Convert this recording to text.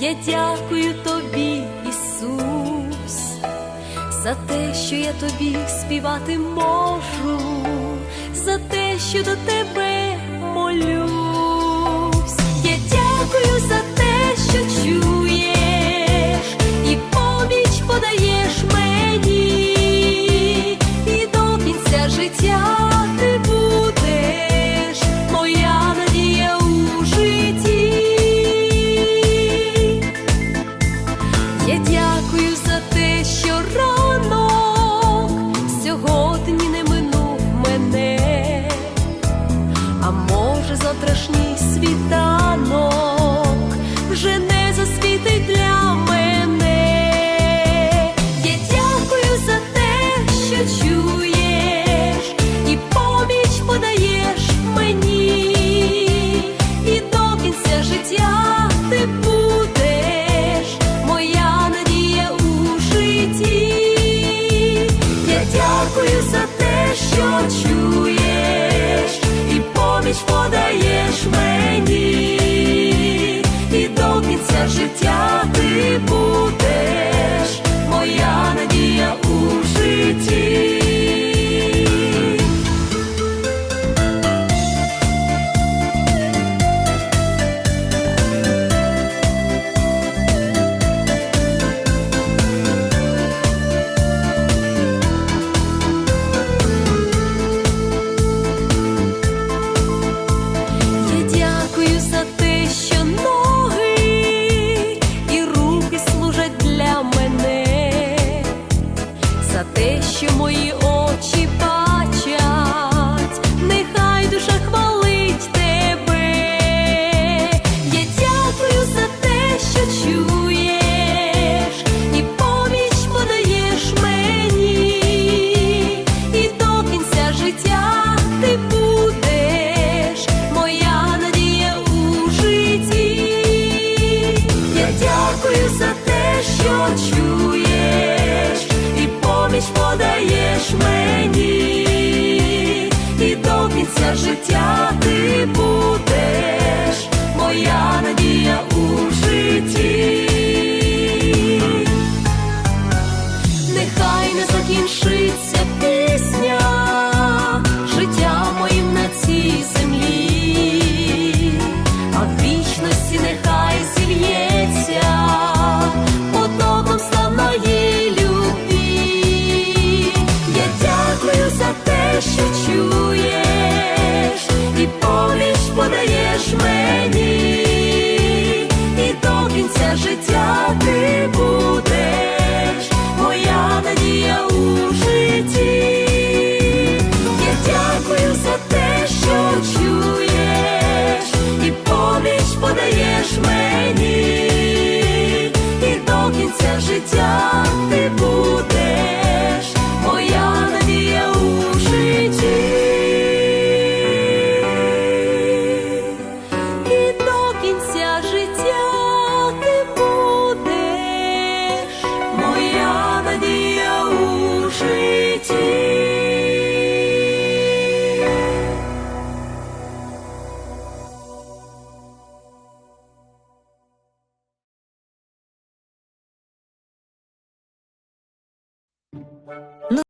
я дякую тобі, Ісус, за те, що я тобі співати можу, за те, що до тебе. Я дякую за те, що ранок сьогодні не минув мене, а може завтрашній світанок вже не. те, що мої очі. Сонця життя ти будеш моя. 那